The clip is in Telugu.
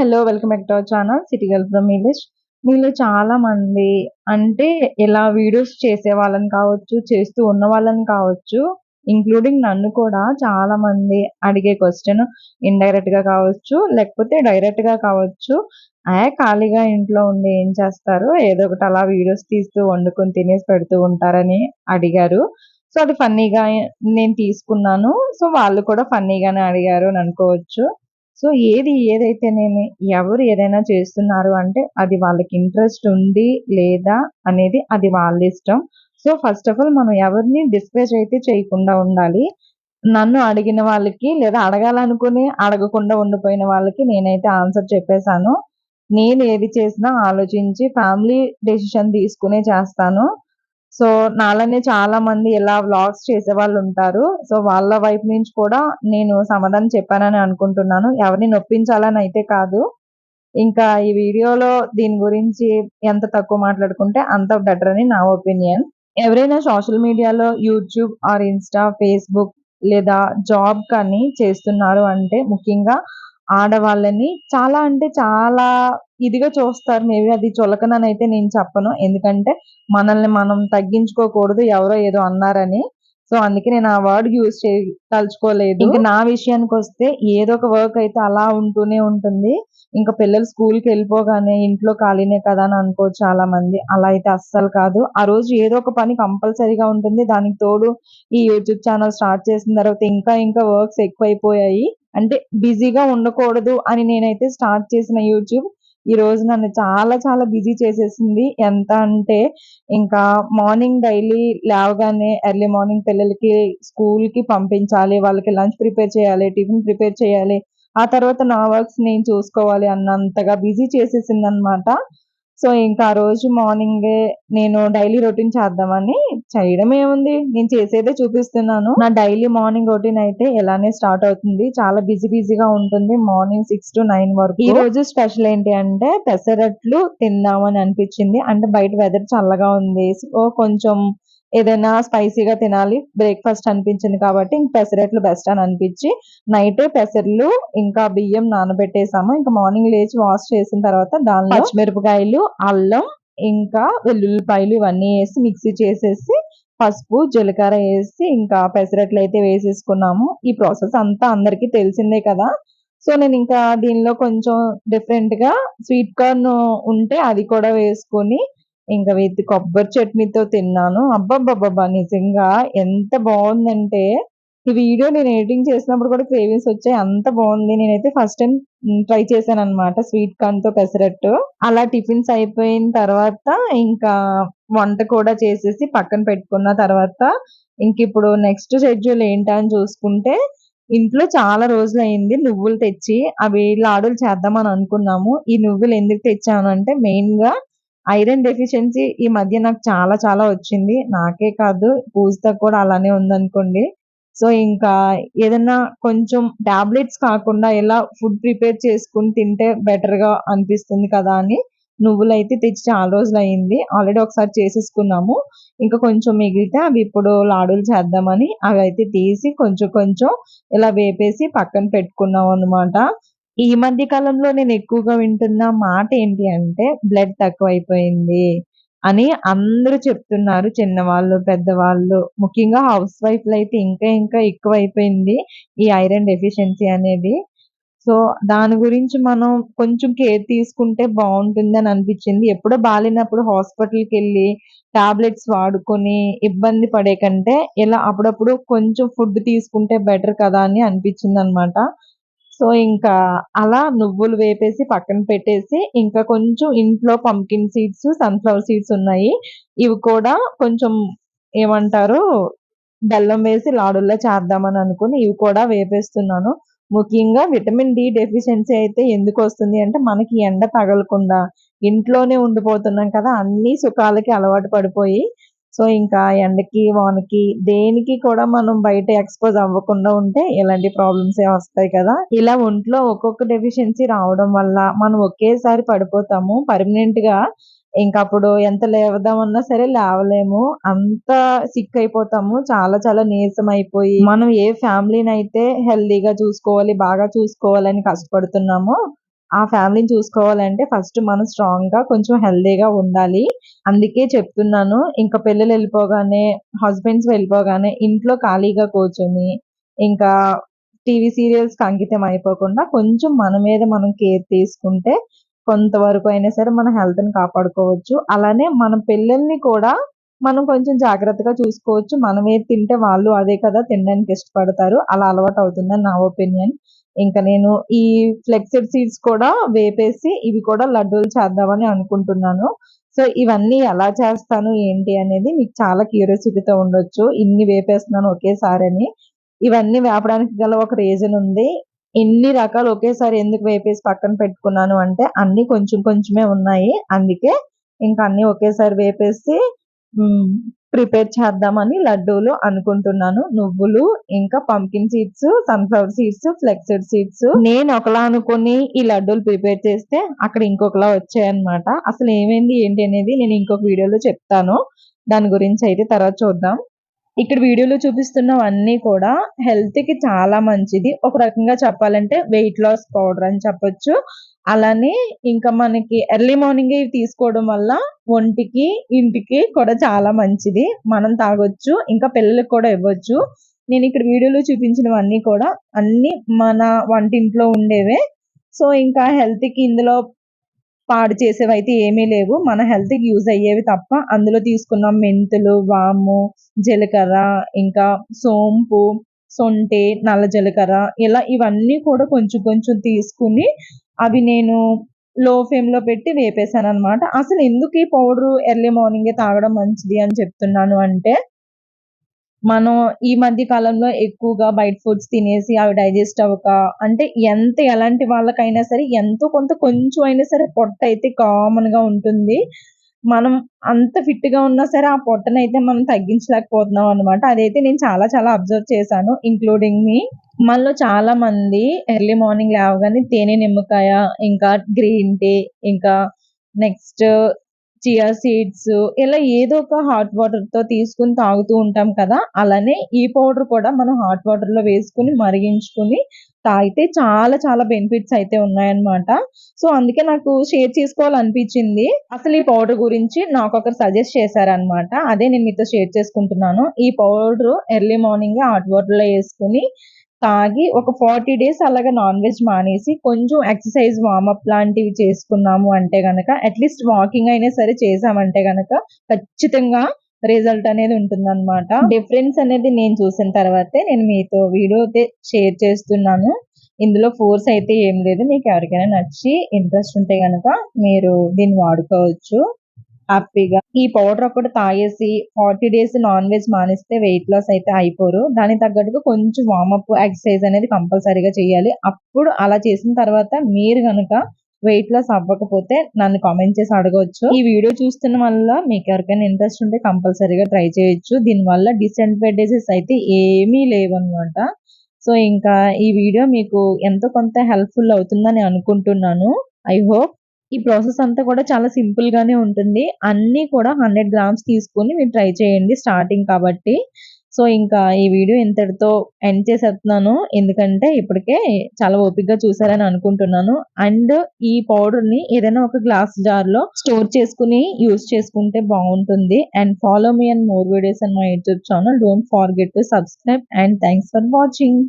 Hello welcome back to our channel city girl from village మీలో చాలా మంది అంటే ఇలా వీడియోస్ చేసే వాళ్ళని కావచ్చు చేస్తూ ఉన్న వాళ్ళని కావచ్చు ఇంక్లూడింగ్ నన్ను కూడా చాలా మంది అడిగే క్వశ్చన్ ఇండైరెక్ట్గా కావచ్చు లేకపోతే డైరెక్ట్గా కావచ్చు. ఏ ఖాళీగా ఇంట్లో ఉండి ఏం చేస్తారు? ఏదో ఒకటి అలా వీడియోస్ తీస్తూ వండుకొని తినేసి పెడుతూ ఉంటారని అడిగారు. సో అది ఫన్నీగా నేను తీసుకున్నాను. సో వాళ్ళు కూడా ఫన్నీగానే అడిగారు అని అనుకోవచ్చు. సో ఏది ఏదైతేనేమి ఎవరు ఏదైనా చేస్తున్నారు అంటే అది వాళ్ళకి ఇంట్రెస్ట్ ఉంది లేదా అనేది అది వాళ్ళ ఇష్టం. సో ఫస్ట్ ఆఫ్ ఆల్ మనం ఎవరిని డిస్కరేజ్ అయితే చేయకుండా ఉండాలి. నన్ను అడిగిన వాళ్ళకి లేదా అడగాలనుకుని అడగకుండా ఉండిపోయిన వాళ్ళకి నేనైతే ఆన్సర్ చెప్పేశాను. నేను ఏది చేసినా ఆలోచించి ఫ్యామిలీ డెసిషన్ తీసుకునే చేస్తాను. సో నాలనే చాలా మంది ఇలా వ్లాగ్స్ చేసే వాళ్ళు ఉంటారు. సో వాళ్ళ వైపు నుంచి కూడా నేను సమాధానం చెప్పానని అనుకుంటున్నాను. ఎవరిని నొప్పించాలని అయితే కాదు. ఇంకా ఈ వీడియోలో దీని గురించి ఎంత తక్కువ మాట్లాడుకుంటే అంత బెటర్ అని నా ఒపీనియన్ ఎవరైనా సోషల్ మీడియాలో యూట్యూబ్ ఆర్ ఇన్స్టా ఫేస్బుక్ లేదా జాబ్ కానీ చేస్తున్నారు అంటే ముఖ్యంగా ఆడవాళ్ళని చాలా అంటే చాలా ఇదిగా చూస్తారు. మేబీ అది చులకనని అయితే నేను చెప్పను. ఎందుకంటే మనల్ని మనం తగ్గించుకోకూడదు ఎవరో ఏదో అన్నారని. సో అందుకే నేను ఆ వర్డ్ యూజ్ చే తలుచుకోలేదు. ఇంకా నా విషయానికి వస్తే ఏదో ఒక వర్క్ అయితే అలా ఉంటూనే ఉంటుంది. ఇంకా పిల్లలు స్కూల్కి వెళ్ళిపోగానే ఇంట్లో ఖాళీనే కదా అని అనుకోవచ్చు చాలా మంది అలా అయితే అస్సలు కాదు. ఆ రోజు ఏదో ఒక పని కంపల్సరీగా ఉంటుంది. దానికి తోడు ఈ యూట్యూబ్ ఛానల్ స్టార్ట్ చేసిన తర్వాత ఇంకా ఇంకా వర్క్స్ ఎక్కువైపోయాయి. అంటే బిజీగా ఉండకూడదు అని నేనైతే స్టార్ట్ చేసిన యూట్యూబ్. ఈ రోజు నన్ను చాలా చాలా బిజీ చేసేసింది. ఎంత అంటే ఇంకా మార్నింగ్ డైలీ లేవగానే ఎర్లీ మార్నింగ్ పిల్లలకి స్కూల్కి పంపించాలి వాళ్ళకి లంచ్ ప్రిపేర్ చేయాలి టిఫిన్ ప్రిపేర్ చేయాలి. ఆ తర్వాత నా వర్క్స్ నేను చూసుకోవాలి అన్నంతగా బిజీ చేసేసింది అనమాట సో ఇంకా ఆ రోజు మార్నింగ్ నేను డైలీ రొటీన్ చేద్దామని చేయడం ఏముంది? నేను చేసేదే చూపిస్తున్నాను. నా డైలీ మార్నింగ్ రొటీన్ అయితే ఇలానే స్టార్ట్ అవుతుంది. చాలా బిజీ బిజీగా ఉంటుంది మార్నింగ్ సిక్స్ టు నైన్ వరకు. ఈ రోజు స్పెషల్ ఏంటి అంటే పెసరట్లు తిందామని అనిపించింది. అంటే బయట వెదర్ చల్లగా ఉంది సో కొంచెం ఏదైనా స్పైసీగా తినాలి. బ్రేక్ఫాస్ట్ అనిపించింది కాబట్టి ఇంక పెసరట్లు బెస్ట్ అని అనిపించి నైట్ పెసర్లు ఇంకా బియ్యం నానబెట్టేసాము. ఇంకా మార్నింగ్ లేచి వాష్ చేసిన తర్వాత దానిలో పచ్చిమిరపకాయలు అల్లం ఇంకా వెల్లుల్లిపాయలు ఇవన్నీ వేసి మిక్సీ చేసేసి పసుపు జీలకర్ర వేసి ఇంకా పెసరట్లు అయితే వేసేసుకున్నాము. ఈ ప్రాసెస్ అంతా అందరికీ తెలిసిందే కదా. సో నేను ఇంకా దీనిలో కొంచెం డిఫరెంట్గా స్వీట్ కార్న్ ఉంటే అది కూడా వేసుకొని ఇంకా విత్ కొబ్బరి చట్నీతో తిన్నాను. అబ్బబ్బబ్బబ్బా నిజంగా ఎంత బాగుందంటే ఈ వీడియో నేను ఎడిటింగ్ చేసినప్పుడు కూడా క్రేవింగ్స్ వచ్చాయి. అంత బాగుంది. నేనైతే ఫస్ట్ టైం ట్రై చేశాను అనమాట స్వీట్ కార్న్తో పెసరట్టు. అలా టిఫిన్స్ అయిపోయిన తర్వాత ఇంకా వంట కూడా చేసేసి పక్కన పెట్టుకున్న తర్వాత ఇంక ఇప్పుడు నెక్స్ట్ షెడ్యూల్ ఏంటా అని చూసుకుంటే ఇంట్లో చాలా రోజులు అయింది నువ్వులు తెచ్చి అవి లాడులు చేద్దామని అనుకున్నాము. ఈ నువ్వులు ఎందుకు తెచ్చాను అంటే మెయిన్గా ఐరన్ డెఫిషియన్సీ ఈ మధ్య నాకు చాలా చాలా వచ్చింది. నాకే కాదు పూజితకు కూడా అలానే ఉందనుకోండి. సో ఇంకా ఏదన్నా కొంచెం టాబ్లెట్స్ కాకుండా ఎలా ఫుడ్ ప్రిపేర్ చేసుకుని తింటే బెటర్గా అనిపిస్తుంది కదా అని నువ్వులు అయితే తెచ్చి చాలా రోజులు అయింది ఆల్రెడీ ఒకసారి చేసేసుకున్నాము. ఇంకా కొంచెం మిగిలితే అవి ఇప్పుడు లాడులు చేద్దామని అవి అయితే తీసి కొంచెం కొంచెం ఇలా వేపేసి పక్కన పెట్టుకున్నాం అనమాట ఈ మధ్య కాలంలో నేను ఎక్కువగా వింటున్న మాట ఏంటి అంటే బ్లడ్ తక్కువైపోయింది అని అందరూ చెప్తున్నారు. చిన్నవాళ్ళు పెద్దవాళ్ళు ముఖ్యంగా హౌస్ వైఫ్లు అయితే ఇంకా ఇంకా ఎక్కువ అయిపోయింది ఈ ఐరన్ డెఫిషియన్సీ అనేది. సో దాని గురించి మనం కొంచెం కేర్ తీసుకుంటే బాగుంటుంది అని అనిపించింది. ఎప్పుడో బాగాలేనప్పుడు హాస్పిటల్కి వెళ్ళి టాబ్లెట్స్ వాడుకొని ఇబ్బంది పడే కంటే ఇలా అప్పుడప్పుడు కొంచెం ఫుడ్ తీసుకుంటే బెటర్ కదా అని అనిపించింది అనమాట సో ఇంకా అలా నువ్వులు వేపేసి పక్కన పెట్టేసి ఇంకా కొంచెం ఇంట్లో పంకిన్ సీడ్స్ సన్ఫ్లవర్ సీడ్స్ ఉన్నాయి. ఇవి కూడా కొంచెం ఏమంటారు బెల్లం వేసి లాడుల్లో చేద్దామని అనుకుని ఇవి కూడా వేపేస్తున్నాను. ముఖ్యంగా విటమిన్ డి డెఫిషియన్సీ అయితే ఎందుకు వస్తుంది అంటే మనకి ఎండ తగలకుండా ఇంట్లోనే ఉండిపోతున్నాం కదా అన్ని సుఖాలకి అలవాటు పడిపోయి సో ఇంకా ఎండకి వానకి దేనికి కూడా మనం బయట ఎక్స్పోజ్ అవ్వకుండా ఉంటే ఇలాంటి ప్రాబ్లమ్స్ ఏ వస్తాయి కదా. ఇలా ఒంట్లో ఒక్కొక్క డెఫిషియన్సీ రావడం వల్ల మనం ఒకేసారి పడిపోతాము. పర్మనెంట్గా ఇంకప్పుడు ఎంత లేవదామన్నా సరే లేవలేము. అంత సిక్ అయిపోతాము. చాలా చాలా నీరసం అయిపోయి మనం ఏ ఫ్యామిలీని అయితే హెల్దీగా చూసుకోవాలి బాగా చూసుకోవాలని కష్టపడుతున్నామో ఆ ఫ్యామిలీని చూసుకోవాలంటే ఫస్ట్ మనం స్ట్రాంగ్గా కొంచెం హెల్దీగా ఉండాలి. అందుకే చెప్తున్నాను ఇంకా పిల్లలు వెళ్ళిపోగానే హస్బెండ్స్ వెళ్ళిపోగానే ఇంట్లో ఖాళీగా కూర్చొని ఇంకా టీవీ సీరియల్స్కి అంకితం అయిపోకుండా కొంచెం మన మీద మనం కేర్ తీసుకుంటే కొంతవరకు అయినా సరే మన హెల్త్ని కాపాడుకోవచ్చు. అలానే మన పిల్లల్ని కూడా మనం కొంచెం జాగ్రత్తగా చూసుకోవచ్చు. మనం ఏది తింటే వాళ్ళు అదే కదా తినడానికి ఇష్టపడతారు. అలా అలవాటు అవుతుందని నా ఒపీనియన్. ఇంకా నేను ఈ ఫ్లెక్సెడ్ సీడ్స్ కూడా వేపేసి ఇవి కూడా లడ్డూలు చేద్దామని అనుకుంటున్నాను. సో ఇవన్నీ ఎలా చేస్తాను ఏంటి అనేది మీకు చాలా క్యూరియాసిటీతో ఉండొచ్చు. ఇన్ని వేపేస్తున్నాను ఒకేసారి అని ఇవన్నీ వేపడానికి గల ఒక రీజన్ ఉంది. ఎన్ని రకాలు ఒకేసారి ఎందుకు వేపేసి పక్కన పెట్టుకున్నాను అంటే అన్ని కొంచెం కొంచెమే ఉన్నాయి. అందుకే ఇంకా అన్ని ఒకేసారి వేపేసి ప్రిపేర్ చేద్దామని లడ్డూలు అనుకుంటున్నాను. నువ్వులు ఇంకా pumpkin seeds sunflower seeds flaxseed seeds. నేను ఒకలా అనుకుని ఈ లడ్డూలు ప్రిపేర్ చేస్తే అక్కడ ఇంకొకలా వచ్చాయన్నమాట. అసలు ఏమైంది ఏంటి అనేది నేను ఇంకొక వీడియోలో చెప్తాను. దాని గురించి అయితే తర్వాత చూద్దాం. ఇక్కడ వీడియోలో చూపిస్తున్నవన్నీ కూడా హెల్త్కి చాలా మంచిది. ఒక రకంగా చెప్పాలంటే వెయిట్ లాస్ పౌడర్ అని చెప్పొచ్చు. అలానే ఇంకా మనకి ఎర్లీ మార్నింగ్ ఇవి తీసుకోవడం వల్ల ఒంటికి ఇంటికి కూడా చాలా మంచిది. మనం తాగొచ్చు ఇంకా పిల్లలకు కూడా ఇవ్వచ్చు. నేను ఇక్కడ వీడియోలో చూపించినవన్నీ కూడా అన్ని మన వంటింట్లో ఉండేవే. సో ఇంకా హెల్త్కి ఇందులో పాడు చేసేవి అయితే ఏమీ లేవు. మన హెల్త్కి యూజ్ అయ్యేవి తప్ప అందులో తీసుకున్న మెంతులు వాము జీలకర్ర ఇంకా సోంపు సొంటి నల్ల జీలకర్ర ఇలా ఇవన్నీ కూడా కొంచెం కొంచెం తీసుకుని అవి నేను లో ఫ్లేమ్లో పెట్టి వేపేసాను అనమాట అసలు ఎందుకు ఈ పౌడర్ ఎర్లీ మార్నింగే తాగడం మంచిది అని చెప్తున్నాను అంటే మనం ఈ మధ్య కాలంలో ఎక్కువగా బయట ఫుడ్స్ తినేసి అవి డైజెస్ట్ అవ్వక అంటే ఎంత ఎలాంటి వాళ్ళకైనా సరే ఎంతో కొంత కొంచెం అయినా సరే పొట్ట అయితే కామన్గా ఉంటుంది. మనం అంత ఫిట్గా ఉన్నా సరే ఆ పొట్టనైతే మనం తగ్గించలేకపోతున్నాం అనమాట అదైతే నేను చాలా చాలా అబ్జర్వ్ చేశాను ఇంక్లూడింగ్ మీ. మనలో చాలా మంది ఎర్లీ మార్నింగ్ లేవగానే తేనె నిమ్మకాయ ఇంకా గ్రీన్ టీ ఇంకా నెక్స్ట్ చియా సీడ్స్ ఇలా ఏదో ఒక హాట్ వాటర్తో తీసుకుని తాగుతూ ఉంటాం కదా అలానే ఈ పౌడర్ కూడా మనం హాట్ వాటర్లో వేసుకుని మరిగించుకుని తాగితే చాలా చాలా బెనిఫిట్స్ అయితే ఉన్నాయన్నమాట. సో అందుకే నాకు షేర్ చేసుకోవాలనిపించింది. అసలు ఈ పౌడర్ గురించి నాకు ఒకరు సజెస్ట్ చేశారనమాట అదే నేను మీతో షేర్ చేసుకుంటున్నాను. ఈ పౌడర్ ఎర్లీ మార్నింగ్ హాట్ వాటర్లో వేసుకుని తాగి ఒక ఫార్టీ డేస్ అలాగా నాన్ వెజ్ మానేసి కొంచెం ఎక్సర్సైజ్ వార్మప్ లాంటివి చేసుకున్నాము అంటే గనక అట్లీస్ట్ వాకింగ్ అయినా సరే చేసామంటే గనక ఖచ్చితంగా రిజల్ట్ అనేది ఉంటుందన్నమాట. డిఫరెన్స్ అనేది నేను చూసిన తర్వాతే నేను మీతో వీడియో అయితే షేర్ చేస్తున్నాను. ఇందులో ఫోర్స్ అయితే ఏం లేదు. మీకు ఎవరికైనా నచ్చి ఇంట్రెస్ట్ ఉంటే కనుక మీరు దీన్ని వాడుకోవచ్చు. హ్యాపీగా ఈ పౌడర్ ఒకటి తాగేసి ఫార్టీ డేస్ నాన్ వెజ్ మానేస్తే వెయిట్ లాస్ అయితే అయిపోరు. దానికి తగ్గట్టుగా కొంచెం వార్మప్ ఎక్సర్సైజ్ అనేది కంపల్సరీగా చేయాలి. అప్పుడు అలా చేసిన తర్వాత మీరు కనుక వెయిట్ లాస్ అవ్వకపోతే నన్ను కామెంట్ చేసి అడగవచ్చు ఈ వీడియో చూస్తున్న వల్ల మీకు ఎవరికైనా ఇంట్రెస్ట్ ఉంటే కంపల్సరీగా ట్రై చేయొచ్చు. దీని వల్ల డిసడ్వాంటేజెస్ అయితే ఏమీ లేవు అనమాట సో ఇంకా ఈ వీడియో మీకు ఎంతో కొంత హెల్ప్ఫుల్ అవుతుందని అనుకుంటున్నాను. ఐ హోప్ ఈ ప్రాసెస్ అంతా కూడా చాలా సింపుల్ గానే ఉంటుంది. అన్నీ కూడా హండ్రెడ్ గ్రామ్స్ తీసుకొని మీరు ట్రై చేయండి స్టార్టింగ్ కాబట్టి. సో ఇంకా ఈ వీడియో ఇంతటితో ఎండ్ చేసేస్తున్నాను. ఎందుకంటే ఇప్పటికే చాలా ఓపిక్గా చూసారని అనుకుంటున్నాను. అండ్ ఈ పౌడర్ని ఏదైనా ఒక గ్లాస్ జార్లో స్టోర్ చేసుకుని యూస్ చేసుకుంటే బాగుంటుంది. And follow me and more videos and my YouTube channel. Don't forget to subscribe and thanks for watching.